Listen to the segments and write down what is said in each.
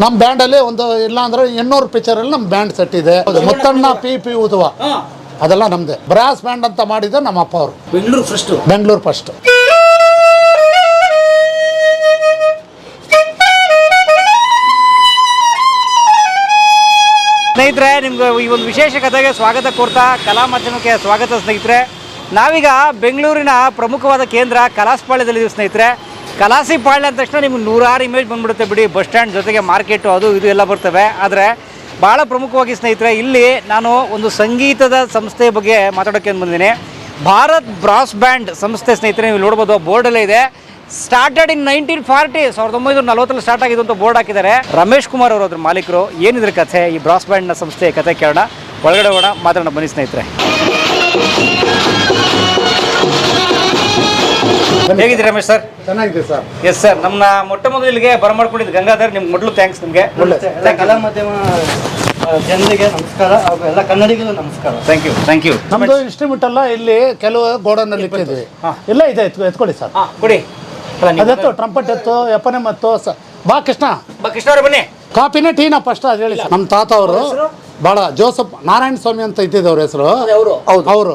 ನಮ್ಮ ಬ್ಯಾಂಡಲ್ಲಿ ಒಂದು ಇಲ್ಲ ಅಂದ್ರೆ ಎಣ್ಣೂರು ಪಿಕ್ಚರ್ ಅಲ್ಲಿ ನಮ್ಮ ಬ್ಯಾಂಡ್ ಸೆಟ್ ಇದೆ. ಮುತ್ತಣ್ಣ ಪಿ ಪಿ ಉದುವ ಅದೆಲ್ಲ ನಮ್ದೆ. ಬ್ರಾಸ್ ಬ್ಯಾಂಡ್ ಅಂತ ಮಾಡಿದ್ದು ನಮ್ಮ ಅಪ್ಪ ಅವರು. ಬೆಂಗಳೂರು ಫಸ್ಟ್ ಬೆಂಗಳೂರು ಫಸ್ಟ್ ಸ್ನೇಹಿತರೆ ನಿಮ್ಗೆ ಈ ಒಂದು ವಿಶೇಷ ಕಥೆಗೆ ಸ್ವಾಗತ ಕೋರ್ತಾ ಕಲಾ ಮಾಧ್ಯಮಕ್ಕೆ ಸ್ವಾಗತ ಸ್ನೇಹಿತರೆ. ನಾವೀಗ ಬೆಂಗಳೂರಿನ ಪ್ರಮುಖವಾದ ಕೇಂದ್ರ ಕಲಾಸ್ಪಾಳ್ಯದಲ್ಲಿದ್ದೀವಿ ಸ್ನೇಹಿತರೆ. ಕಲಾಸಿ ಪಾಳ್ಯ ಅಂದ ತಕ್ಷಣ ನಿಮ್ಗೆ ನೂರಾರು ಇಮೇಜ್ ಬಂದ್ಬಿಡುತ್ತೆ ಬಿಡಿ ಬಸ್ ಸ್ಟ್ಯಾಂಡ್ ಜೊತೆಗೆ ಮಾರ್ಕೆಟು ಅದು, ಇದು ಎಲ್ಲ ಬರ್ತವೆ. ಆದರೆ ಭಾಳ ಪ್ರಮುಖವಾಗಿ ಸ್ನೇಹಿತರೆ, ಇಲ್ಲಿ ನಾನು ಒಂದು ಸಂಗೀತದ ಸಂಸ್ಥೆಯ ಬಗ್ಗೆ ಮಾತಾಡೋಕ್ಕೆ ಬಂದಿದ್ದೀನಿ. ಭಾರತ್ ಬ್ರಾಸ್ ಬ್ಯಾಂಡ್ ಸಂಸ್ಥೆ ಸ್ನೇಹಿತರೆ, ನೀವು ನೋಡ್ಬೋದು ಬೋರ್ಡಲ್ಲೇ ಇದೆ. ಸ್ಟಾರ್ಟೆಡ್ ಇನ್ ನೈನ್ಟೀನ್ ಫಾರ್ಟಿ ಸಾವಿರದ ಒಂಬೈನೂರ ನಲವತ್ತರಲ್ಲಿ ಸ್ಟಾರ್ಟ್ ಆಗಿದ್ದು ಅಂತ ಬೋರ್ಡ್ ಹಾಕಿದ್ದಾರೆ. ರಮೇಶ್ ಕುಮಾರ್ ಅವರು ಅದ್ರ ಮಾಲೀಕರು. ಏನಿದ್ರ ಕಥೆ? ಈ ಬ್ರಾಸ್ ಬ್ಯಾಂಡ್ನ ಸಂಸ್ಥೆ ಕಥೆ ಕೇಳೋಣ. ಒಳಗಡೆ ಹೋಗೋಣ, ಮಾತಾಡೋಣ, ಬನ್ನಿ ಸ್ನೇಹಿತರೆ. ಹೇಗಿದ್ದೀರಿ ರಮೇಶ್ ಸರ್? ಚೆನ್ನಾಗಿದೆ ಸರ್. ಎಸ್ ಸರ್ ನಮ್ಮನ್ನ ಮೊಟ್ಟ ಮೊದಲು ಇಲ್ಲಿಗೆ ಬರಮಾಡ್ಕೊಂಡಿದ್ದು ಗಂಗಾಧರ್ ನಿಮ್ಗೆ ಮೊದಲು ಥ್ಯಾಂಕ್ಸ್ ನಿಮಗೆ. ಎಲ್ಲ ಕಲಾ ಮಾಧ್ಯಮ ಜನರಿಗೆ ನಮಸ್ಕಾರ ಹಾಗೂ ಎಲ್ಲ ಕನ್ನಡಿಗರು ನಮಸ್ಕಾರ. ಥ್ಯಾಂಕ್ ಯು ಥ್ಯಾಂಕ್ ಯು ನಮ್ದು ಇನ್ಸ್ಟ್ರೂಮೆಂಟ್ ಅಲ್ಲ ಇಲ್ಲಿ ಕೆಲವು ಗೋಡನಲ್ಲಿ ಇಟ್ಟಿದ್ವಿ ಎಲ್ಲ ಇದೆ ಎತ್ಕೊ ಎತ್ಕೊಳ್ಳಿ ಸರ್. ಕೊಡಿ. ಅದೆತ್ತು ಟ್ರಂಪಟ್ ಎತ್ತು ಎಪ್ಪನೆ ಮತ್ತು ಬಾ ಕೃಷ್ಣ. ಬಾ ಕೃಷ್ಣ ಅವರೇ ಬನ್ನಿ. ಕಾಪಿನ ಟೀನ ಫಸ್ಟ್ ಅದು ಹೇಳಿ ಸರ್. ನಮ್ಮ ತಾತ ಅವರು ಭಾಳ ಜೋಸಫ್ ನಾರಾಯಣ ಸ್ವಾಮಿ ಅಂತ ಇದ್ದಿದ್ದವ್ರ ಹೆಸರು. ಅವರು. ಹೌದು. ಅವರು.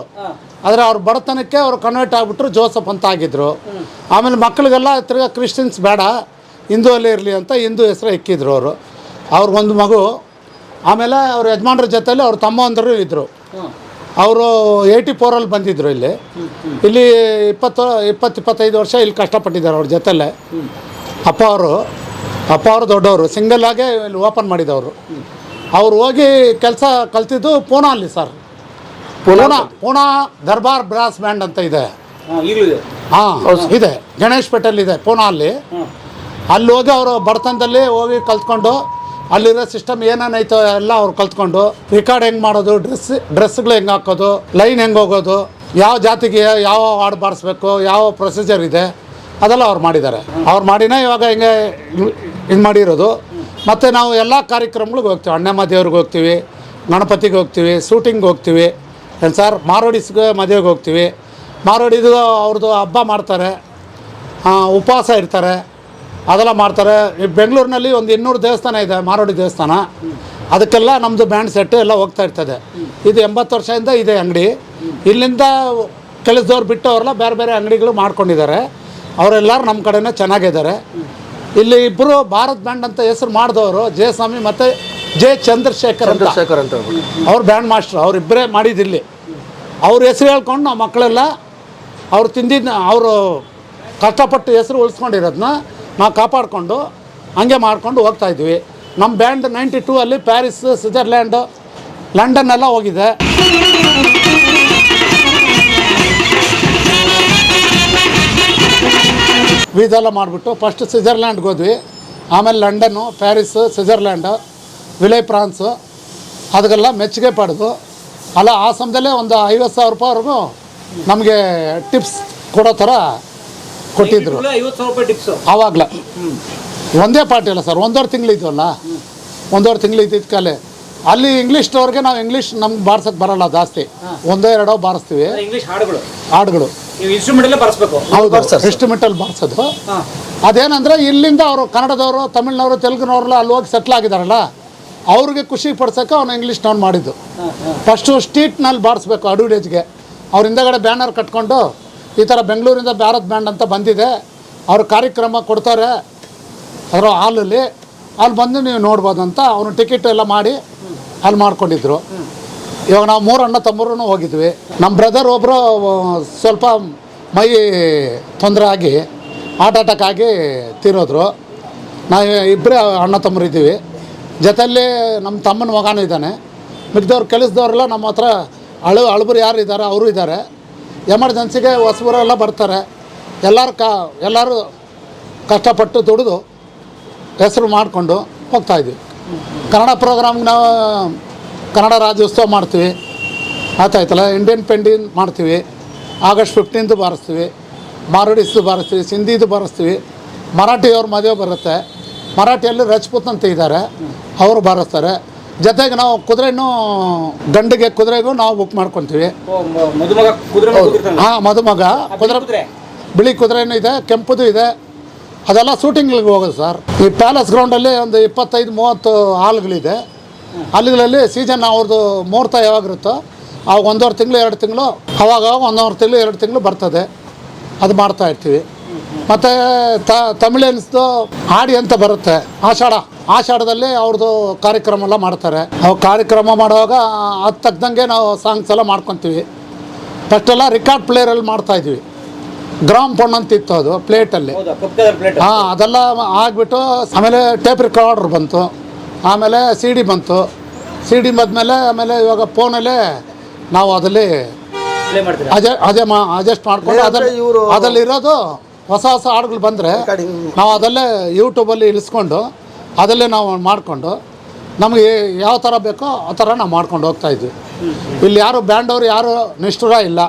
ಆದರೆ ಅವ್ರ ಬಡತನಕ್ಕೆ ಅವರು ಕನ್ವರ್ಟ್ ಆಗಿಬಿಟ್ರು ಜೋಸಫ್ ಅಂತ ಆಗಿದ್ರು. ಆಮೇಲೆ ಮಕ್ಕಳಿಗೆಲ್ಲ ತಿರ್ಗಾ ಕ್ರಿಶ್ಚಿಯನ್ಸ್ ಬೇಡ ಹಿಂದೂವಲ್ಲೇ ಇರಲಿ ಅಂತ ಹಿಂದೂ ಹೆಸರು ಇಕ್ಕಿದ್ರು ಅವರು. ಅವ್ರಿಗೊಂದು ಮಗು, ಆಮೇಲೆ ಅವ್ರ ಯಜಮಾನ್ರ ಜೊತೆಯಲ್ಲಿ ಅವ್ರ ತಮ್ಮಂದರು ಇದ್ದರು ಅವರು ಏಯ್ಟಿ ಫೋರಲ್ಲಿ ಬಂದಿದ್ದರು ಇಲ್ಲಿ. ಇಲ್ಲಿ ಇಪ್ಪತ್ತು ಇಪ್ಪತ್ತು ಇಪ್ಪತ್ತೈದು ವರ್ಷ ಇಲ್ಲಿ ಕಷ್ಟಪಟ್ಟಿದ್ದಾರೆ ಅವ್ರ ಜೊತೆಲೆ. ಅಪ್ಪ ಅವರು ಅಪ್ಪ ಅವರು ದೊಡ್ಡವರು ಸಿಂಗಲ್ ಆಗೇ ಇಲ್ಲಿ ಓಪನ್ ಮಾಡಿದವರು. ಅವ್ರು ಹೋಗಿ ಕೆಲಸ ಕಲ್ತಿದ್ದು ಪೂನಾ ಅಲ್ಲಿ sir. Poona Pune Darbar brass band ಅಂತ ಇದೆ. ಹಾ ಇದೆ. ಗಣೇಶ್ ಪೇಟೆಲ್ ಇದೆ ಪೂನಾ ಅಲ್ಲಿ. ಅಲ್ಲಿ ಹೋಗಿ ಅವರು ಬಡತನದಲ್ಲಿ ಹೋಗಿ ಕಲ್ತ್ಕೊಂಡು ಅಲ್ಲಿರೋ ಸಿಸ್ಟಮ್ ಏನೇನೈತೋ ಎಲ್ಲ ಅವ್ರು ಕಲ್ತ್ಕೊಂಡು ರಿಕಾರ್ಡ್ ಹೆಂಗೆ ಮಾಡೋದು ಡ್ರೆಸ್ ಡ್ರೆಸ್ಗಳು ಹೆಂಗೆ ಹಾಕೋದು ಲೈನ್ ಹೆಂಗೆ ಹೋಗೋದು ಯಾವ ಜಾತಿಗೆ ಯಾವ ಹಾಡು ಬಾರಿಸ್ಬೇಕು ಯಾವ ಪ್ರೊಸೀಜರ್ ಇದೆ ಅದೆಲ್ಲ ಅವ್ರು ಮಾಡಿದ್ದಾರೆ. ಅವ್ರು ಮಾಡಿನೇ ಇವಾಗ ಹಿಂಗೆ ಹಿಂಗೆ ಮಾಡಿರೋದು. ಮತ್ತು ನಾವು ಎಲ್ಲ ಕಾರ್ಯಕ್ರಮಗಳಿಗೆ ಹೋಗ್ತೀವಿ ಅಣ್ಣಮ್ಮ ದೇವ್ರಿಗೆ ಹೋಗ್ತೀವಿ ಗಣಪತಿಗೆ ಹೋಗ್ತೀವಿ ಶೂಟಿಂಗ್ ಹೋಗ್ತೀವಿ. ಏನು ಸರ್? ಮಾರೋಡಿಸ್ಗೆ ಮದುವೆಗೆ ಹೋಗ್ತೀವಿ. ಮಾರೋಡಿದು ಅವ್ರದ್ದು ಹಬ್ಬ ಮಾಡ್ತಾರೆ. ಉಪವಾಸ ಇರ್ತಾರೆ. ಅದೆಲ್ಲ ಮಾಡ್ತಾರೆ. ಬೆಂಗಳೂರಿನಲ್ಲಿ ಒಂದು ಇನ್ನೂರು ದೇವಸ್ಥಾನ ಇದೆ, ಮಾರೋಡಿ ದೇವಸ್ಥಾನ. ಅದಕ್ಕೆಲ್ಲ ನಮ್ಮದು ಬ್ಯಾಂಡ್ ಸೆಟ್ಟು ಎಲ್ಲ ಹೋಗ್ತಾ ಇರ್ತದೆ. ಇದು ಎಂಬತ್ತು ವರ್ಷದಿಂದ ಇದೆ ಅಂಗಡಿ. ಇಲ್ಲಿಂದ ಕೆಲಸದವ್ರು ಬಿಟ್ಟವರೆಲ್ಲ ಬೇರೆ ಬೇರೆ ಅಂಗಡಿಗಳು ಮಾಡ್ಕೊಂಡಿದ್ದಾರೆ. ಅವರೆಲ್ಲರೂ ನಮ್ಮ ಕಡೆನೇ ಚೆನ್ನಾಗಿದ್ದಾರೆ. ಇಲ್ಲಿ ಇಬ್ಬರು ಭಾರತ್ ಬ್ಯಾಂಡ್ ಅಂತ ಹೆಸರು ಮಾಡಿದವರು, ಜಯಸ್ವಾಮಿ ಮತ್ತು ಜೆ ಚಂದ್ರಶೇಖರ್ ಅಂತ. ಚಂದ್ರಶೇಖರ್ ಅಂತ ಹೇಳ್ಬಿಟ್ಟು. ಅವ್ರು ಬ್ಯಾಂಡ್ ಮಾಸ್ಟ್ರು ಅವರಿಬ್ಬರೇ ಮಾಡಿದಿಲ್ಲಿ ಅವ್ರ ಹೆಸರು ಹೇಳ್ಕೊಂಡು ನಾವು ಮಕ್ಕಳೆಲ್ಲ ಅವ್ರು ತಿಂದಿದ್ದ ಅವರು ಕಷ್ಟಪಟ್ಟು ಹೆಸರು ಉಳಿಸ್ಕೊಂಡಿರೋದನ್ನ ನಾವು ಕಾಪಾಡಿಕೊಂಡು ಹಂಗೆ ಮಾಡ್ಕೊಂಡು ಹೋಗ್ತಾ ಇದ್ವಿ. ನಮ್ಮ ಬ್ಯಾಂಡ್ ನೈಂಟಿ ಟೂ ಅಲ್ಲಿ ಪ್ಯಾರಿಸ್ ಸ್ವಿಟ್ಜರ್ಲ್ಯಾಂಡು ಲಂಡನ್ ಎಲ್ಲ ಹೋಗಿದೆ ವೀಸೆಲ್ಲ ಮಾಡಿಬಿಟ್ಟು ಫಸ್ಟ್ ಸ್ವಿಟ್ಜರ್ಲ್ಯಾಂಡ್ಗೆ ಹೋದ್ವಿ. ಆಮೇಲೆ ಲಂಡನ್ನು ಪ್ಯಾರಿಸ್ ಸ್ವಿಟ್ಜರ್ಲ್ಯಾಂಡು. ವಿಲೈ ಪ್ರಾನ್ಸು ಅದಕ್ಕೆಲ್ಲ ಮೆಚ್ಚುಗೆ ಪಡೆದು ಅಲ್ಲ ಆ ಸಮಯದಲ್ಲೇ ಒಂದು ಐವತ್ತು ಸಾವಿರ ರೂಪಾಯಿವರೆಗೂ ನಮಗೆ ಟಿಪ್ಸ್ ಕೊಡೋ ಥರ ಕೊಟ್ಟಿದ್ದರು ಆವಾಗಲೇ ಸಾವಿರ ರೂಪಾಯಿ ಟಿಪ್ಸು. ಆವಾಗಲ. ಒಂದೇ ಪಾರ್ಟಿ ಅಲ್ಲ ಸರ್ ಒಂದೂವರೆ ತಿಂಗಳು ಇದ್ವಲ್ಲ? ಒಂದೂವರೆ ತಿಂಗಳು ಇದ್ದಿದ್ದ ಕಾಲೆ. ಅಲ್ಲಿ ಇಂಗ್ಲೀಷ್ನವ್ರಿಗೆ ನಾವು ಇಂಗ್ಲೀಷ್ ನಮ್ಗೆ ಬಾರ್ಸೋಕ್ಕೆ ಬರಲ್ಲ ಜಾಸ್ತಿ. ಒಂದೋ ಎರಡೋ ಬಾರಿಸ್ತೀವಿ. ಇಂಗ್ಲೀಷ್ ಹಾಡುಗಳು. ಹೌದು ಇನ್ಸ್ಟ್ರೂಮೆಂಟಲ್ಲಿ ಬಾರಿಸೋದು. ಅದೇನಂದ್ರೆ ಇಲ್ಲಿಂದ ಅವರು ಕನ್ನಡದವರು ತಮಿಳ್ನವರು ತೆಲುಗುನವ್ರಲ್ಲ ಅಲ್ಲಿ ಹೋಗಿ ಸೆಟ್ಲ್ ಆಗಿದಾರಲ್ಲ? ಅವ್ರಿಗೆ ಖುಷಿ ಪಡ್ಸೋಕೆ ಇಂಗ್ಲೀಷ್ ನಾನು ಮಾಡಿದ್ದು. ಫಸ್ಟು ಸ್ಟ್ರೀಟ್ನಲ್ಲಿ ಬಾರಿಸ್ಬೇಕು ಅಡ್ವರ್ಟೈಸ್ಗೆ ಅವ್ರ ಹಿಂದೆಗಡೆ ಬ್ಯಾನರ್ ಕಟ್ಕೊಂಡು, ಈ ಥರ ಬೆಂಗಳೂರಿಂದ ಭಾರತ್ ಬ್ಯಾಂಡ್ ಅಂತ ಬಂದಿದೆ. ಅವ್ರ ಕಾರ್ಯಕ್ರಮ ಕೊಡ್ತಾರೆ. ಅದರ ಹಾಲಲ್ಲಿ ಅಲ್ಲಿ. ಬಂದು ನೀವು ನೋಡ್ಬೋದು ಅಂತ ಅವನು ಟಿಕೆಟ್ ಎಲ್ಲ ಮಾಡಿ ಅಲ್ಲಿ ಮಾಡ್ಕೊಂಡಿದ್ರು. ಇವಾಗ ನಾವು ಮೂರು ಅಣ್ಣ ತಮ್ಮರೂ ಹೋಗಿದ್ವಿ. ನಮ್ಮ ಬ್ರದರ್ ಒಬ್ಬರು ಸ್ವಲ್ಪ ಮೈ ತೊಂದರೆ ಆಗಿ ಹಾರ್ಟ್ ಅಟ್ಯಾಕ್ ಆಗಿ ತೀರೋದ್ರು. ನಾವು ಇಬ್ಬರೇ ಅಣ್ಣ ತಮ್ಮರು ಇದ್ದೀವಿ ಜೊತೆಯಲ್ಲಿ ನಮ್ಮ ತಮ್ಮನ ಮಗನೂ ಇದ್ದಾನೆ. ಮಿಕ್ದವ್ರು ಕೆಲಸದವ್ರೆಲ್ಲ ನಮ್ಮ ಹತ್ರ ಅಳು, ಅಳಬರು ಯಾರು ಇದ್ದಾರೆ, ಅವರು ಇದ್ದಾರೆ. ಎಮರ್ಜೆನ್ಸಿಗೆ ಹೊಸಬರೆಲ್ಲ ಬರ್ತಾರೆ. ಎಲ್ಲರೂ ಕ, ಎಲ್ಲರೂ ಕಷ್ಟಪಟ್ಟು ದುಡಿದು ಹೆಸರು ಮಾಡಿಕೊಂಡು ಹೋಗ್ತಾಯಿದ್ವಿ ಕನ್ನಡ ಪ್ರೋಗ್ರಾಮ್ಗೆ ನಾವು ಕನ್ನಡ ರಾಜ್ಯೋತ್ಸವ ಮಾಡ್ತೀವಿ. ಆಯ್ತಾಯ್ತಲ್ಲ? ಇಂಡಿಯನ್ ಪೆಂಡಿನ್ ಮಾಡ್ತೀವಿ. ಆಗಸ್ಟ್ ಫಿಫ್ಟೀನ್ದು ಬಾರಿಸ್ತೀವಿ. ಮಾರುಡಿಸ್ದು ಬಾರಿಸ್ತೀವಿ. ಸಿಂಧಿದು ಬಾರಿಸ್ತೀವಿ. ಮರಾಠಿಯವ್ರ ಮದುವೆ ಬರುತ್ತೆ. ಮರಾಠಿಯಲ್ಲಿ ರಜಪೂತ್ ಅಂತ ಇದ್ದಾರೆ. ಅವರು ಬಾರಿಸ್ತಾರೆ. ಜೊತೆಗೆ ನಾವು ಕುದುರೆನೂ ಗಂಡಿಗೆ ಕುದುರೆಗೂ ನಾವು ಬುಕ್ ಮಾಡ್ಕೊತೀವಿ. ಹಾಂ ಮದುಮಗ. ಕುದುರೆ ಕುದುರೆ. ಬಿಳಿ ಕುದುರೆನೂ ಇದೆ ಕೆಂಪುದು ಇದೆ. ಅದೆಲ್ಲ ಶೂಟಿಂಗ್ಗಳಿಗೆ ಹೋಗೋದು ಸರ್. ಈ ಪ್ಯಾಲೇಸ್ ಗ್ರೌಂಡಲ್ಲಿ ಒಂದು ಇಪ್ಪತ್ತೈದು ಮೂವತ್ತು ಹಾಲ್ಗಳಿದೆ. ಅಲ್ಲಿಗಳಲ್ಲಿ ಸೀಸನ್ ಅವ್ರದ್ದು ಮುಹೂರ್ತ ಯಾವಾಗಿರುತ್ತೋ ಆವಾಗ ಒಂದೂವರೆ ತಿಂಗಳು ಎರಡು ತಿಂಗಳು ಅವಾಗ ಒಂದೂವರೆ ತಿಂಗಳು ಎರಡು ತಿಂಗಳು ಬರ್ತದೆ. ಅದು ಮಾಡ್ತಾ ಇರ್ತೀವಿ. ಮತ್ತು ತಮಿಳಿಯನ್ಸ್ದು ಹಾಡಿ ಅಂತ ಬರುತ್ತೆ. ಆಷಾಢ ಆಷಾಢದಲ್ಲಿ ಅವ್ರದ್ದು ಕಾರ್ಯಕ್ರಮ ಎಲ್ಲ ಮಾಡ್ತಾರೆ. ಅವ್ರು ಕಾರ್ಯಕ್ರಮ ಮಾಡುವಾಗ ಅದು ತಕ್ಕಂಗೆ ನಾವು ಸಾಂಗ್ಸ್ ಎಲ್ಲ ಮಾಡ್ಕೊತೀವಿ. ಫಸ್ಟೆಲ್ಲ ರೆಕಾರ್ಡ್ ಪ್ಲೇಯರಲ್ಲಿ ಮಾಡ್ತಾಯಿದ್ವಿ ಗ್ರಾಮ್ ಫೋನ್ ಅಂತ ಇತ್ತು ಅದು ಪ್ಲೇಟಲ್ಲಿ ಹಾಂ ಅದೆಲ್ಲ ಆಗಿಬಿಟ್ಟು ಆಮೇಲೆ ಟೇಪ್ ರೆಕಾರ್ಡ್ರ್ ಬಂತು. ಆಮೇಲೆ ಸಿ ಡಿ ಬಂತು. ಸಿ ಡಿ ಬಂದಮೇಲೆ ಆಮೇಲೆ ಇವಾಗ ಫೋನಲ್ಲೇ ನಾವು ಅದರಲ್ಲಿ ಅಜೆ ಅಜೆ ಅದೇ ಮಾ ಅಡ್ಜಸ್ಟ್ ಮಾಡ್ಕೊಂಡು ಅದರಲ್ಲಿ ಇವರು ಅದ್ರಲ್ಲಿ ಇರೋದು ಹೊಸ ಹೊಸ ಹಾಡುಗಳು ಬಂದರೆ ನಾವು ಅದಲ್ಲೇ ಯೂಟ್ಯೂಬಲ್ಲಿ ಇಳಿಸ್ಕೊಂಡು ಅದಲ್ಲೇ ನಾವು ಮಾಡಿಕೊಂಡು ನಮಗೆ ಯಾವ ಥರ ಬೇಕೋ ಆ ಥರ ನಾವು ಮಾಡ್ಕೊಂಡು ಹೋಗ್ತಾ ಇದ್ವಿ. ಇಲ್ಲಿ ಯಾರು ಬ್ಯಾಂಡವ್ರು ಯಾರು ನಿಷ್ಠುರ ಇಲ್ಲ.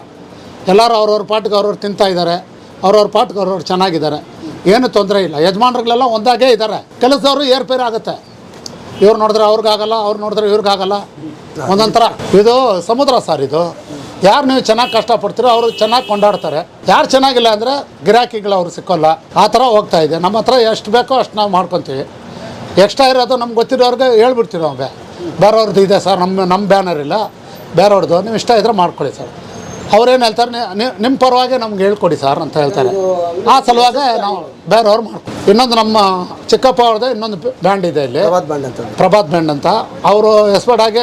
ಎಲ್ಲರೂ ಅವ್ರವ್ರ ಪಾಟ್ಗೆ ಅವ್ರವ್ರು ತಿಂತಾ ಇದ್ದಾರೆ. ಅವ್ರವ್ರ ಪಾಟ್ಗೆ ಅವ್ರವ್ರು ಚೆನ್ನಾಗಿದ್ದಾರೆ. ಏನು ತೊಂದರೆ ಇಲ್ಲ. ಯಜಮಾನ್ರುಗಳೆಲ್ಲ ಒಂದಾಗೇ ಇದ್ದಾರೆ. ಕೆಲಸದವರು ಏರ್ಪೇರ್ ಆಗುತ್ತೆ. ಇವ್ರು ನೋಡಿದ್ರೆ ಅವ್ರಿಗಾಗಲ್ಲ ಅವ್ರು ನೋಡಿದ್ರೆ ಇವ್ರಿಗಾಗಲ್ಲ. ಒಂದೊಂಥರ ಥರ. ಇದು ಸಮುದ್ರ ಸರ್ ಇದು. ಯಾರು ನೀವು ಚೆನ್ನಾಗಿ ಕಷ್ಟಪಡ್ತೀರೋ ಅವರು ಚೆನ್ನಾಗಿ ಕೊಂಡಾಡ್ತಾರೆ. ಯಾರು ಚೆನ್ನಾಗಿಲ್ಲ ಅಂದರೆ ಗಿರಾಕಿಗಳು ಅವ್ರು ಸಿಕ್ಕೋಲ್ಲ. ಆ ಥರ ಹೋಗ್ತಾ ಇದೆ. ನಮ್ಮ ಹತ್ರ ಎಷ್ಟು ಬೇಕೋ ಅಷ್ಟು ನಾವು ಮಾಡ್ಕೊತೀವಿ. ಎಕ್ಸ್ಟ್ರಾ ಇರೋದು ನಮ್ಗೆ ಗೊತ್ತಿರೋರ್ಗೆ ಹೇಳ್ಬಿಡ್ತೀವಿ ನಾವು. ಬೇ ಬೇರೆಯವ್ರದ್ದು ಇದೆ ಸರ್ ನಮ್ಮ ನಮ್ಮ ಬ್ಯಾನರ್ ಇಲ್ಲ. ಬೇರೆಯವ್ರದ್ದು ನೀವು ಇಷ್ಟ ಇದ್ರೆ ಮಾಡ್ಕೊಳ್ಳಿ ಸರ್. ಅವ್ರೇನು ಹೇಳ್ತಾರೆ "ನೀ- ನಿಮ್ಮ ಪರವಾಗಿ ನಮ್ಗೆ ಹೇಳ್ಕೊಡಿ ಸರ್ ಅಂತ ಹೇಳ್ತಾರೆ. ಆ ಸಲುವಾಗ ನಾವು ಬೇರೆಯವ್ರು ಮಾಡ್ಕೊ ಇನ್ನೊಂದು ನಮ್ಮ ಚಿಕ್ಕಪ್ಪ ಅವ್ರದ್ದು ಇನ್ನೊಂದು ಬ್ಯಾಂಡ್ ಇದೆ ಇಲ್ಲಿ. ಪ್ರಭಾತ್ ಬ್ಯಾಂಡ್ ಅಂತ. ಪ್ರಭಾತ್ ಬ್ಯಾಂಡ್ ಅಂತ. ಅವರು ಆಗಿ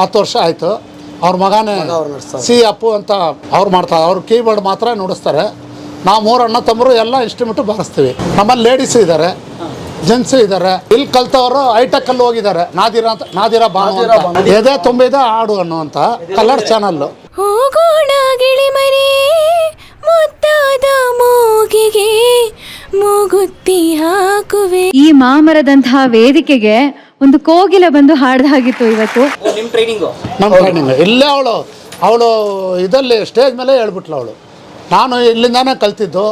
ಹತ್ತು ವರ್ಷ ಆಯಿತು. ಅವ್ರ ಮಗನೇ. ಸಿ ಅಪ್ಪು ಅಂತ ಅವ್ರು ಮಾಡ್ತಾರೆ ಅವ್ರು ಕೀಬೋರ್ಡ್ ಮಾತ್ರ ನುಡಿಸ್ತಾರೆ. ನಾವು ಮೂರು ಅಣ್ಣ ತಮ್ಮರು ಎಲ್ಲ ಇನ್ಸ್ಟ್ರೂಮೆಂಟು ಬಾರಿಸ್ತೀವಿ. ನಮ್ಮಲ್ಲಿ ಲೇಡೀಸ್ ಇದ್ದಾರೆ ಜೆಂಟ್ಸ್ ಇದ್ದಾರೆ ಇಲ್ಲಿ ಕಲ್ತವರು ಹೈಟೆಕ್ಕಲ್ಲಿ ಹೋಗಿದ್ದಾರೆ ನಾದಿರ ಅಂತ ನಾದಿರ ಬಾನು ಅಂತ. ಎದೆ ತುಂಬಿದ ಹಾಡು ಅನ್ನುವಂಥ ಕಲರ್ ಚಾನಲ್ಲು. ಹೋಗೋಣ ಗಿಳಿಮರಿ ಮುದ್ದಾದ ಮೂಗಿಗೆ ಮೂಗುತ್ತಿ ಹಾಕುವೆ. ಈ ಮಾಮರದಂತಹ ವೇದಿಕೆಗೆ ಒಂದು ಕೋಗಿಲ ಬಂದು ಹಾಡ್ದಾಗಿತ್ತು ಇವತ್ತು. ನಿಮ್ಮ ಟ್ರೈನಿಂಗು ನಮ್ಮ ಟ್ರೈನಿಂಗ್ ಇಲ್ಲೇ ಅವಳು ಅವಳು ಇದರಲ್ಲಿ ಸ್ಟೇಜ್ ಮೇಲೆ ಹೇಳ್ಬಿಟ್ಲು ಅವಳು. ನಾನು ಇಲ್ಲಿಂದಾನೇ ಕಲ್ತಿದ್ದು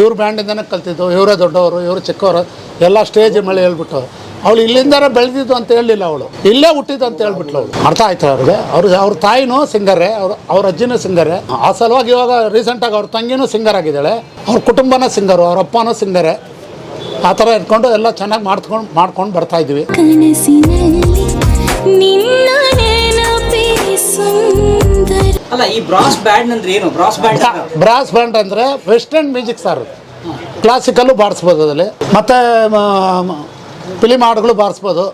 ಇವ್ರ ಬ್ಯಾಂಡಿಂದಾನೇ ಕಲ್ತಿದ್ದು ಇವರೇ ದೊಡ್ಡವರು ಇವರು ಚಿಕ್ಕವರು ಎಲ್ಲ ಸ್ಟೇಜ್ ಮೇಲೆ ಹೇಳ್ಬಿಟ್ಟು. ಅವಳು ಇಲ್ಲಿಂದಾನೆ ಬೆಳೆದಿದ್ದು ಅಂತ ಹೇಳಲಿಲ್ಲ ಅವಳು. ಇಲ್ಲೇ ಹುಟ್ಟಿದ್ದು ಅಂತ ಹೇಳ್ಬಿಟ್ಲು ಅವಳು. ಅರ್ಥ ಆಯ್ತು ಅವ್ರಿಗೆ? ಅವ್ರ ಅವ್ರ ತಾಯಿನೂ ಸಿಂಗರೇ ಅವ್ರ ಅವ್ರ ಅಜ್ಜಿನೂ ಸಿಂಗರೇ. ಆ ಸಲುವಾಗಿ ಇವಾಗ ರೀಸೆಂಟಾಗಿ ಅವ್ರ ತಂಗಿನೂ ಸಿಂಗರ್ ಆಗಿದ್ದಾಳೆ. ಅವ್ರ ಕುಟುಂಬನೂ ಸಿಂಗರು ಅವ್ರ ಅಪ್ಪನೂ ಸಿಂಗರೇ. ಆ ಥರ ಇಟ್ಕೊಂಡು ಎಲ್ಲ ಚೆನ್ನಾಗಿ ಮಾಡ್ಕೊಂಡು ಮಾಡ್ಕೊಂಡು ಬರ್ತಾ ಇದ್ವಿ. ಅಲ್ಲ ಈ ಬ್ರಾಸ್ ಬ್ಯಾಂಡ್ ಅಂದ್ರೆ ಏನು? ಬ್ರಾಸ್ ಬ್ಯಾಂಡ್ ಬ್ರಾಸ್ ಬ್ಯಾಂಡ್ ಅಂದರೆ ವೆಸ್ಟರ್ನ್ ಮ್ಯೂಸಿಕ್ ಸರ್. ಕ್ಲಾಸಿಕಲ್ಲು ಬಾಡಿಸ್ಬೋದು ಅದರಲ್ಲಿ. ಮತ್ತು ಫಿಲಿಮ್ ಹಾಡುಗಳು ಬಾರಿಸ್ಬೋದು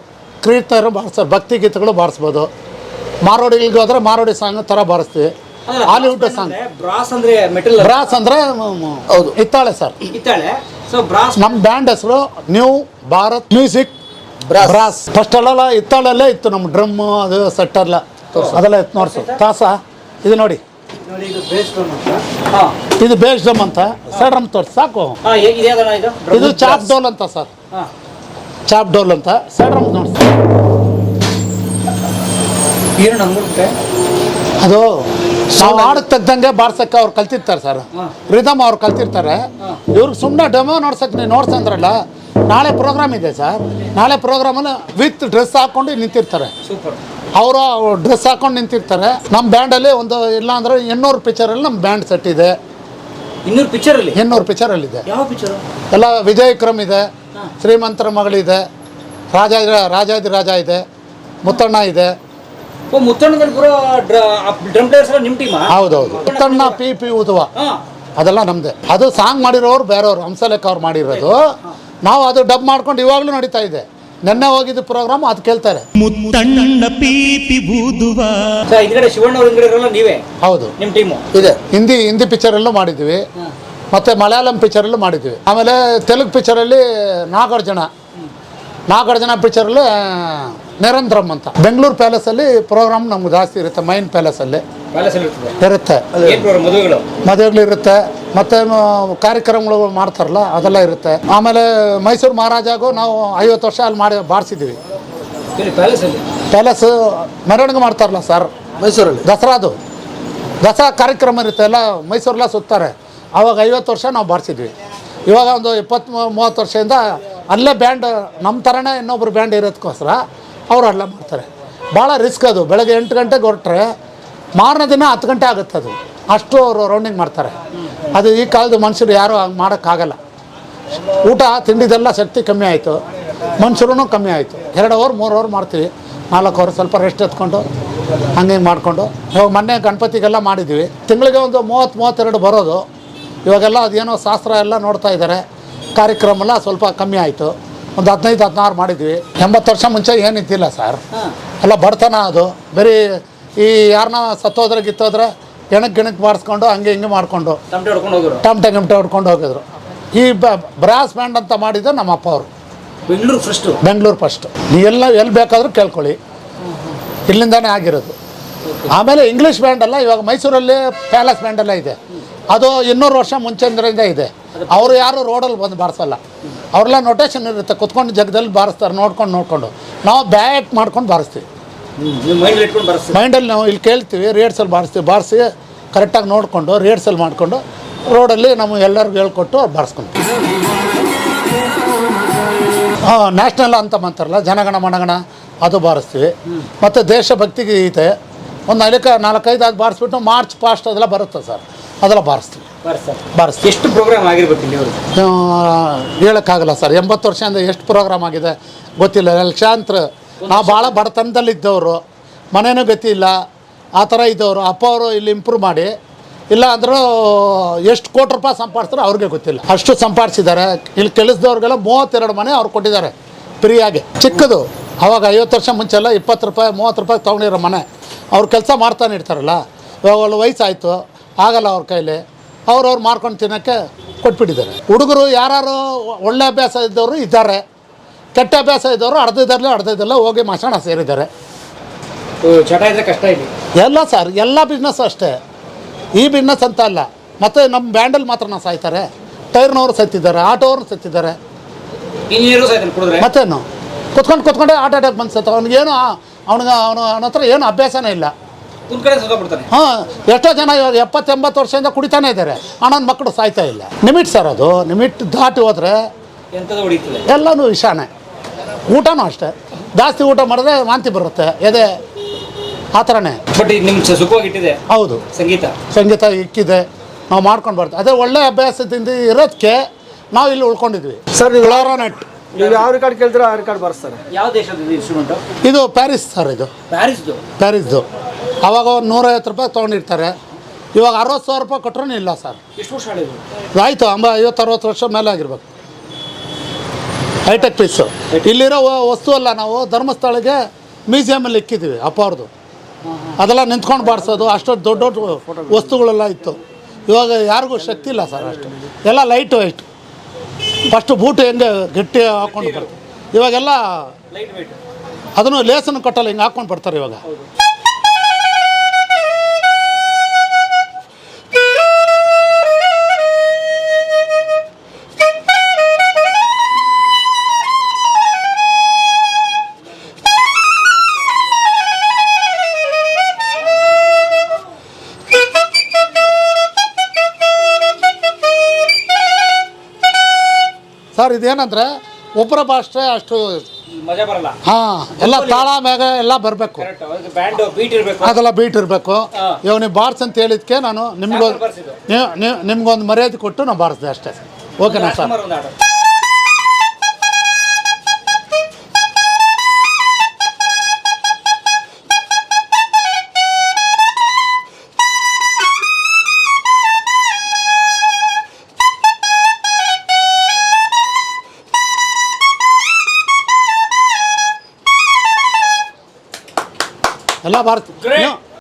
ಕೀರ್ತನರು ಬಾರಿಸ್ತಾರೆ ಭಕ್ತಿ ಗೀತೆಗಳು ಬಾರಿಸ್ಬೋದು. ಮಾರೋಡಿಗಳಿಗೆ ಹೋದರೆ ಮಾರೋಡಿ ಸಾಂಗ್ ಥರ ಬಾರಿಸ್ತೀವಿ. Hollywood song. ಬ್ರಾಸ್ ಅಂದ್ರೆ ಮೆಟಲ್ ಬ್ರಾಸ್ ಅಂದರೆ ಹೌದು. ಇತ್ತಾಳೆ ಸರ್. ಇತ್ತಾಳೆ ಸೊ ಬ್ರಾಸ್ ನಮ್ಮ ಬ್ಯಾಂಡ್ ಹೆಸರು new Bharat music. Brass. First ಅಲ್ಲೆಲ್ಲ ಇತ್ತಾಳಲ್ಲೇ ಇತ್ತು ನಮ್ಮ ಡ್ರಮ್ ಅದು ಸೆಟ್ ಎಲ್ಲ ಅದೆಲ್ಲ ಇತ್ತು ನೋಡ್ಸು. ತಾಸ ಇದು ನೋಡಿ. ಇದು ಬೇಸ್ ಡ್ರಮ್ ಅಂತ. ಸರ್ ಡ್ರಮ್ ತೋರಿಸಿ. ಸಾಕು. ಇದು? ಚಾಕ್ ಚಾಪ್ ಡೋಲ್ ಅಂತ ಸರ್. ಚಾಪ್ ಡೋಲ್ ಅಂತ. ಸೈಡ್ ಡ್ರಮ್ ನೋಡಿ ಏನು ನಮ್ಗೆ ಅದು ನಾವು ಹಾಡಕ್ಕೆ ತಗ್ದಂಗೆ ಬಾರ್ಸಕ್ಕೆ ಅವ್ರು ಕಲ್ತಿರ್ತಾರೆ ಸರ್. ರಿದಮ್ ಅವ್ರು ಕಲ್ತಿರ್ತಾರೆ. ಇವ್ರಿಗೆ ಸುಮ್ಮನೆ ಡೆಮೋ ನೋಡ್ಸಕ್ಕೆ ನೀವು ನೋಡ್ಸಂದ್ರಲ್ಲ ನಾಳೆ ಪ್ರೋಗ್ರಾಮ್ ಇದೆ ಸರ್. ನಾಳೆ ಪ್ರೋಗ್ರಾಮಲ್ಲಿ ವಿತ್ ಡ್ರೆಸ್ ಹಾಕ್ಕೊಂಡು ನಿಂತಿರ್ತಾರೆ. ಅವರು ಡ್ರೆಸ್ ಹಾಕೊಂಡು ನಿಂತಿರ್ತಾರೆ. ನಮ್ಮ ಬ್ಯಾಂಡಲ್ಲಿ ಒಂದು ಇಲ್ಲ ಅಂದರೆ ಎನ್ನೂರು ಪಿಕ್ಚರಲ್ಲಿ ನಮ್ಮ ಬ್ಯಾಂಡ್ ಸೆಟ್ ಇದೆ. ಇನ್ನೂರು ಪಿಕ್ಚರ್ ಅಲ್ಲಿ? ಎನ್ನೂರು ಪಿಕ್ಚರಲ್ಲಿದೆ ಯಾವ ಪಿಕ್ಚರ್ ಎಲ್ಲ ವಿಜಯ್ ವಿಕ್ರಮ್ ಇದೆ. ಶ್ರೀಮಂತರ ಮಗಳಿದೆ ರಾಜ ರಾಜಾದಿ ರಾಜ ಇದೆ ಮುತ್ತಣ್ಣ ಇದೆ. ಓ ಮುತ್ತಣ್ಣದಲ್ಲಿ ಬರೋ ಡ್ರಮ್ ಪ್ಲೇಯರ್ಸ್ ಎಲ್ಲ ನಿಮ್ಮ ಟೀಮಾ ಹೌದೌದು. ಮುತ್ತಣ್ಣ ಪಿ ಪಿ ಉದುವ ಹಾ. ಅದೆಲ್ಲ ನಮ್ದೆ. ಅದು ಸಾಂಗ್ ಮಾಡಿರೋರು ಬೇರೆಯವರು ಹಂಸಲೇಖ ಅವ್ರು ಮಾಡಿರೋದು. ನಾವು ಅದು ಡಬ್ ಮಾಡ್ಕೊಂಡು ಇವಾಗಲೂ ನಡೀತಾ ಇದೆ. ನೆನ್ನೆ ಹೋಗಿದ್ದು ಪ್ರೋಗ್ರಾಮ್ ಅದು ಕೇಳ್ತಾರೆ. ಮುತ್ತಣ್ಣ ಪೀಪಿ ಪಿ ಹಿಂದ್ಗಡೆ ಶಿವಣ್ಣ ಹಿಂದ್ಗಡೆ ನೀವೇ? ಹೌದು. ನಿಮ್ಮ ಟೀಮು ಇದೆ. ಹಿಂದಿ ಹಿಂದಿ ಎಲ್ಲ ಮಾಡಿದ್ವಿ ಮತ್ತು ಮಲಯಾಳಂ ಪಿಕ್ಚರಲ್ಲೂ ಮಾಡಿದ್ವಿ. ಆಮೇಲೆ ತೆಲುಗು ಪಿಕ್ಚರಲ್ಲಿ ನಾಗಾರ್ಜುನ. ನಾಗಾರ್ಜುನ ಪಿಕ್ಚರಲ್ಲಿ ನಿರಂತರಂ ಅಂತ. ಬೆಂಗಳೂರು ಪ್ಯಾಲೇಸಲ್ಲಿ ಪ್ರೋಗ್ರಾಮ್ ನಮ್ಗೆ ಜಾಸ್ತಿ ಇರುತ್ತೆ ಮೈನ್ ಪ್ಯಾಲೇಸಲ್ಲಿ ಪ್ಯಾಲೇಸ್ ಅಲ್ಲಿ ಇರ್ತದೆ? ಇರುತ್ತೆ. ಮದುವೆಗಳು? ಇರುತ್ತೆ. ಮತ್ತು ಕಾರ್ಯಕ್ರಮಗಳು ಮಾಡ್ತಾರಲ್ಲ ಅದೆಲ್ಲ ಇರುತ್ತೆ. ಆಮೇಲೆ ಮೈಸೂರು ಮಹಾರಾಜಾಗೂ ನಾವು ಐವತ್ತು ವರ್ಷ ಅಲ್ಲಿ ಮಾಡಿ ಬಾರಿಸಿದ್ದೀವಿ ಪ್ಯಾಲೇಸ್ ಮೆರವಣಿಗೆ ಮಾಡ್ತಾರಲ್ಲ ಸರ್ ಮೈಸೂರಲ್ಲಿ? ದಸರಾದು. ದಸರಾ ಕಾರ್ಯಕ್ರಮ ಇರುತ್ತೆ ಎಲ್ಲ ಮೈಸೂರೆಲ್ಲ ಸುತ್ತಾರೆ. ಆವಾಗ ಐವತ್ತು ವರ್ಷ ನಾವು ಬಾರಿಸಿದ್ವಿ ಇವಾಗ ಒಂದು ಇಪ್ಪತ್ತು ಮೂವತ್ತು ವರ್ಷದಿಂದ ಅಲ್ಲೇ ಬ್ಯಾಂಡ್ ನಮ್ಮ ಥರನೇ ಇನ್ನೊಬ್ರು ಬ್ಯಾಂಡ್ ಇರೋದಕ್ಕೋಸ್ಕರ ಅವರು ಅಲ್ಲೇ ಮಾಡ್ತಾರೆ. ಭಾಳ ರಿಸ್ಕ್ ಅದು. ಬೆಳಗ್ಗೆ ಎಂಟು ಗಂಟೆಗೆ ಹೊರಟ್ರೆ ಮಾರನೇ ದಿನ ಹತ್ತು ಗಂಟೆ ಆಗುತ್ತೆ ಅದು. ಅಷ್ಟು ಅವರು ರೌಂಡಿಂಗ್ ಮಾಡ್ತಾರೆ. ಅದು ಈ ಕಾಲದ ಮನುಷ್ಯರು ಯಾರೂ ಹಂಗೆ ಮಾಡೋಕ್ಕಾಗಲ್ಲ. ಊಟ, ತಿಂಡಿದೆಲ್ಲ ಶಕ್ತಿ ಕಮ್ಮಿ ಆಯಿತು. ಮನುಷ್ಯರು ಕಮ್ಮಿ ಆಯಿತು. ಎರಡು ಅವರ್ ಮೂರು ಅವರ್ ಮಾಡ್ತೀವಿ. ನಾಲ್ಕು ಅವರ್ ಸ್ವಲ್ಪ ರೆಸ್ಟ್ ಎತ್ಕೊಂಡು ಹಂಗೆ ಹಿಂಗೆ ಮಾಡಿಕೊಂಡು. ಇವಾಗ ಮೊನ್ನೆ ಗಣಪತಿಗೆಲ್ಲ ಮಾಡಿದ್ವಿ. ತಿಂಗಳಿಗೆ ಒಂದು ಮೂವತ್ತು, ಮೂವತ್ತೆರಡು ಬರೋದು. ಇವಾಗೆಲ್ಲ ಅದೇನೋ ಶಾಸ್ತ್ರ ಎಲ್ಲ ನೋಡ್ತಾ ಇದ್ದಾರೆ. ಕಾರ್ಯಕ್ರಮ ಎಲ್ಲ ಸ್ವಲ್ಪ ಕಮ್ಮಿ ಆಯಿತು. ಒಂದು ಹದಿನೈದು ಹದಿನಾರು ಮಾಡಿದ್ವಿ. ಎಂಬತ್ತು ವರ್ಷ ಮುಂಚೆ ಏನಿದ್ದಿಲ್ಲ ಸರ್. ಎಲ್ಲ ಬಡತನ ಅದು. ಬರೀ ಈ ಯಾರನ್ನ ಸತ್ತೋದ್ರೆ ಗಿತ್ತೋದ್ರೆ ಎಣಕ್ಕೆ ಗಿಣಕ್ಕೆ ಮಾಡಿಸ್ಕೊಂಡು ಹಂಗೆ ಹಿಂಗೆ ಮಾಡಿಕೊಂಡು ಟಮಟೆ ಗಿಮಟೆ ಹೊಡ್ಕೊಂಡು ಹೋಗಿದ್ರು. ಈ ಬ್ರಾಸ್ ಬ್ಯಾಂಡ್ ಅಂತ ಮಾಡಿದ್ದು ನಮ್ಮ ಅಪ್ಪ ಅವರು. ಬೆಂಗಳೂರು ಫಸ್ಟು ಬೆಂಗಳೂರು ಫಸ್ಟ್ ನೀ ಎಲ್ಲ ಎಲ್ಲಿ ಬೇಕಾದರೂ ಕೇಳ್ಕೊಳ್ಳಿ. ಇಲ್ಲಿಂದಾನೇ ಆಗಿರೋದು. ಆಮೇಲೆ ಇಂಗ್ಲೀಷ್ ಬ್ಯಾಂಡ್ ಅಲ್ಲ ಇವಾಗ ಮೈಸೂರಲ್ಲಿ ಪ್ಯಾಲೇಸ್ ಬ್ಯಾಂಡ್ ಎಲ್ಲ ಇದೆ. ಅದು ಇನ್ನೂರು ವರ್ಷ ಮುಂಚೆಂದ್ರಿಂದ ಇದೆ. ಅವರು ಯಾರು ರೋಡಲ್ಲಿ ಬಂದು ಬಾರಿಸಲ್ಲ. ಅವ್ರೆಲ್ಲ ನೊಟೇಷನ್ ಇರುತ್ತೆ ಕುತ್ಕೊಂಡು ಜಗದಲ್ಲಿ ಬಾರಿಸ್ತಾರೆ ನೋಡ್ಕೊಂಡು ನೋಡ್ಕೊಂಡು. ನಾವು ಬ್ಯಾಕ್ ಮಾಡ್ಕೊಂಡು ಬಾರಿಸ್ತೀವಿ. ಮೈಂಡಲ್ಲಿ ನಾವು ಇಲ್ಲಿ ಕೇಳ್ತೀವಿ ರೇಟ್ಸಲ್ಲಿ ಬಾರಿಸ್ತೀವಿ. ಬಾರಿಸಿ ಕರೆಕ್ಟಾಗಿ ನೋಡಿಕೊಂಡು ರೇಟ್ಸಲ್ಲಿ ಮಾಡಿಕೊಂಡು ರೋಡಲ್ಲಿ ನಮ್ಮ ಎಲ್ಲರಿಗೂ ಹೇಳ್ಕೊಟ್ಟು ಬಾರಿಸ್ಕೊಂತೀವಿ. ಹಾಂ ನ್ಯಾಷನಲ್ ಅಂತ ಅಂತಾರಲ್ಲ ಜನಗಣ ಮನಗಣ ಅದು ಬಾರಿಸ್ತೀವಿ. ಮತ್ತು ದೇಶಭಕ್ತಿಗೆ ಗೀತೆ ಒಂದು ನಾಲ್ಕು ನಾಲ್ಕೈದು ಅದು ಬಾರಿಸ್ಬಿಟ್ಟು ಮಾರ್ಚ್ ಫಾಸ್ಟ್ ಅದೆಲ್ಲ ಬರುತ್ತೆ ಸರ್. ಅದೆಲ್ಲ ಬಾರಿಸ್ತೀವಿ. ಬರ್ಸ ಬಾರಿಸ್ತೀವಿ. ಎಷ್ಟು ಪ್ರೋಗ್ರಾಮ್ ಆಗಿರ್ಬೇಕು ಹೇಳೋಕ್ಕಾಗಲ್ಲ ಸರ್. ಎಂಬತ್ತು ವರ್ಷದಿಂದ ಎಷ್ಟು ಪ್ರೋಗ್ರಾಮ್ ಆಗಿದೆ ಗೊತ್ತಿಲ್ಲ. ಲಕ್ಷಾಂತರ. ನಾವು ಭಾಳ ಬಡತನದಲ್ಲಿದ್ದವರು ಮನೇನೂ ಗತಿ ಇಲ್ಲ. ಆ ಥರ ಇದ್ದವರು ಅಪ್ಪ ಅವರು ಇಲ್ಲಿ ಇಂಪ್ರೂವ್ ಮಾಡಿ ಇಲ್ಲ ಅಂದರೂ ಎಷ್ಟು ಕೋಟಿ ರೂಪಾಯಿ ಸಂಪಾದಿಸ್ತಾರೋ ಅವ್ರಿಗೆ ಗೊತ್ತಿಲ್ಲ. ಅಷ್ಟು ಸಂಪಾದಿಸಿದ್ದಾರೆ. ಇಲ್ಲಿ ಕೆಲಸದವ್ರಿಗೆಲ್ಲ ಮೂವತ್ತೆರಡು ಮನೆ ಅವ್ರು ಕೊಟ್ಟಿದ್ದಾರೆ. ಫ್ರೀಯಾಗಿ. ಚಿಕ್ಕದು. ಅವಾಗ ಐವತ್ತು ವರ್ಷ ಮುಂಚೆಲ್ಲ ಇಪ್ಪತ್ತು ರೂಪಾಯಿ ಮೂವತ್ತು ರೂಪಾಯಿ ತೊಗೊಂಡಿರೋ ಮನೆ. ಅವ್ರು ಕೆಲಸ ಮಾಡ್ತಾನೆ ಇರ್ತಾರಲ್ಲ ಇವಾಗ ವಯಸ್ಸಾಯಿತು ಆಗಲ್ಲ ಅವ್ರ ಕೈಲಿ ಅವ್ರವ್ರು ಮಾರ್ಕೊಂಡು ತಿನ್ನೋಕ್ಕೆ ಕೊಟ್ಬಿಟ್ಟಿದ್ದಾರೆ. ಹುಡುಗರು ಯಾರು ಒಳ್ಳೆ ಅಭ್ಯಾಸ ಇದ್ದವರು ಇದ್ದಾರೆ ಕೆಟ್ಟ ಅಭ್ಯಾಸ ಇದ್ದವರು ಅರ್ಧದಲ್ಲೇ ಅರ್ಧದಲ್ಲೇ ಹೋಗಿ ಮಾಸಣ ಸೇರಿದ್ದಾರೆ. ಚಟ ಇದ್ರೆ ಕಷ್ಟ ಇದೆ ಎಲ್ಲ ಸರ್ ಎಲ್ಲ ಬಿಸ್ನೆಸ್ ಅಷ್ಟೇ. ಈ ಬಿಸ್ನೆಸ್ ಅಂತ ಅಲ್ಲ ಮತ್ತು ನಮ್ಮ ಬ್ಯಾಂಡಲ್ಲಿ ಮಾತ್ರ ನಾವು ಸಾಯ್ತಾರೆ. ಟೈರ್ನವರು ಸತ್ತಿದ್ದಾರೆ ಆಟೋವ್ರು ಸತ್ತಿದ್ದಾರೆ. ಮತ್ತೇನು? ಕುತ್ಕೊಂಡು ಕುತ್ಕೊಂಡೆ ಆಟ ಆಟ ಬಂದು ಸತ್ತ ಅವ್ನಿಗೇನು ಅವ್ನಿಗೆ ಅವನು ಅವನ ಹತ್ರ ಏನು ಅಭ್ಯಾಸನೇ ಇಲ್ಲ. ಹಾಂ ಎಷ್ಟೋ ಜನ ಎಪ್ಪತ್ತೆಂಬತ್ತು ವರ್ಷದಿಂದ ಕುಡಿತಾನೆ ಇದ್ದಾರೆ. ಅಣ್ಣನ ಮಕ್ಕಳು ಸಾಯ್ತಾ ಇಲ್ಲ. ನಿಮಿಟ್ ಸರ್ ಅದು ನಿಮಿಟ್ ದಾಟಿ ಹೋದರೆ ಎಲ್ಲನೂ ವಿಷಾನೇ. ಊಟನೂ ಅಷ್ಟೇ. ಜಾಸ್ತಿ ಊಟ ಮಾಡಿದ್ರೆ ವಾಂತಿ ಬರುತ್ತೆ. ಎದೆ ಆ ಥರನೇ. ಬಟ್ ನಿಮ್ಮ ನಿಮ್ ಸುಖವಾಗಿ ಇಟ್ಟಿದೆ? ಹೌದು. ಸಂಗೀತ? ಸಂಗೀತ ಇಕ್ಕಿದೆ. ನಾವು ಮಾಡ್ಕೊಂಡು ಬರ್ತೀವಿ. ಅದೇ ಒಳ್ಳೆ ಅಭ್ಯಾಸದಿಂದ ಇರೋದಕ್ಕೆ ನಾವು ಇಲ್ಲಿ ಉಳ್ಕೊಂಡಿದ್ವಿ. ಸರ್ ನೀವು ಕ್ಲಾರೋನೆಟ್ ನೀವು ಯಾವ ರೆಕಾರ್ಡ್ ಕೇಳ್ತೀರೋ ಆ ರೆಕಾರ್ಡ್ ಬರ್ಸ್ತಾರೆ. ಯಾವ ದೇಶದ ಇನ್ಸ್ಟ್ರೂಮೆಂಟ್ ಇದು ಪ್ಯಾರಿಸ್ ಸರ್ ಇದು. ಪ್ಯಾರಿಸ್ದು? ಪ್ಯಾರಿಸ್ದು. ಅವಾಗ ಒಂದು ನೂರೈವತ್ತು ರೂಪಾಯಿ ತೊಗೊಂಡಿರ್ತಾರೆ. ಇವಾಗ ಅರವತ್ತು ಸಾವಿರ ರೂಪಾಯಿ ಕೊಟ್ಟರೂ ಇಲ್ಲ ಸರ್. ಎಷ್ಟು ವರ್ಷ ಆಯಿತು ಅಂಬ ಐವತ್ತು ಅರವತ್ತು ವರ್ಷ ಮೇಲೆ ಆಗಿರ್ಬೇಕು. Hi tech piece. ಇಲ್ಲಿರೋ ವಸ್ತು ಅಲ್ಲ ನಾವು ಧರ್ಮಸ್ಥಳಕ್ಕೆ ಮ್ಯೂಸಿಯಮಲ್ಲಿ ಇಕ್ಕಿದ್ದೀವಿ ಅಪ್ಪ ಅವ್ರದ್ದು ಅದೆಲ್ಲ ನಿಂತ್ಕೊಂಡು ಬಾಡಿಸೋದು ಅಷ್ಟೊಂದು ದೊಡ್ಡ ದೊಡ್ಡ ವಸ್ತುಗಳೆಲ್ಲ ಇತ್ತು. ಇವಾಗ ಯಾರಿಗೂ ಶಕ್ತಿ ಇಲ್ಲ ಸರ್ ಅಷ್ಟು. ಎಲ್ಲ ಲೈಟ್ ವೈಟ್ ಫಸ್ಟು ಬೂಟ್ ಹೆಂಗೆ ಗಟ್ಟಿ ಹಾಕ್ಕೊಂಡು ಬರ್ತಾರೆ. ಇವಾಗೆಲ್ಲ ಅದನ್ನು ಲೇಸನ್ನು ಕಟ್ಟಲ್ಲ ಹಿಂಗೆ ಹಾಕ್ಕೊಂಡು ಬರ್ತಾರೆ ಇವಾಗ. ಸರ್ ಇದೇನಂದ್ರೆ ಒಬ್ಬರ ಭಾಷೆ ಅಷ್ಟು ಮಜಾ ಬರಲ್ಲ. ಹಾಂ ಎಲ್ಲ ತಾಳ ಮ್ಯಾಗ ಎಲ್ಲ ಬರಬೇಕು. ಬ್ಯಾಂಡ್ ಬೀಟ್ ಇರಬೇಕು. ಅದೆಲ್ಲ ಬೀಟ್ ಇರಬೇಕು. ಇವಾಗ ನೀವು ಬಾರ್ಸ್ ಅಂತ ಹೇಳಿದ್ಕೆ ನಾನು ನಿಮ್ಗೊಂದು ನಿಮ್ಗೊಂದು ಮರ್ಯಾದೆ ಕೊಟ್ಟು ನಾನು ಬಾರಿಸಿದೆ ಅಷ್ಟೇ. ಓಕೆನಾ ಸರ್ ಒಂದು